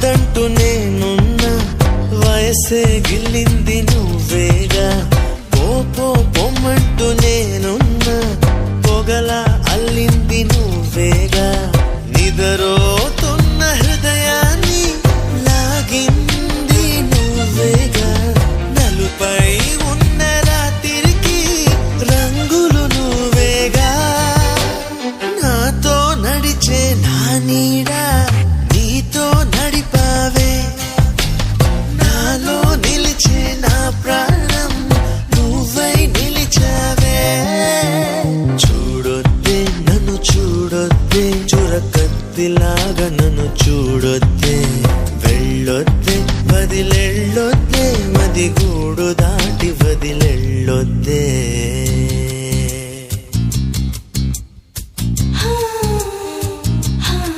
వద్దు వద్దంటూ నేనున్నా వయసే గిల్లింది నువ్వేగా. పో పో పొమ్మంటూ నేనున్నా పొగల అల్లింది నువ్వేగా. నిదరోతున్న హృదయాన్ని లాగింది నువ్వేగా. నలుపై ఉన్న రాత్రికి రంగులు నువ్వేగా. నాతో నడిచే నాని చూడొద్దే చురకత్తిలాగా నన్ను చూడొద్దే. వెళ్ళొద్దే వదిలెళ్ళొద్దే మది గూడు దాటి వదిలెళ్ళొద్దే.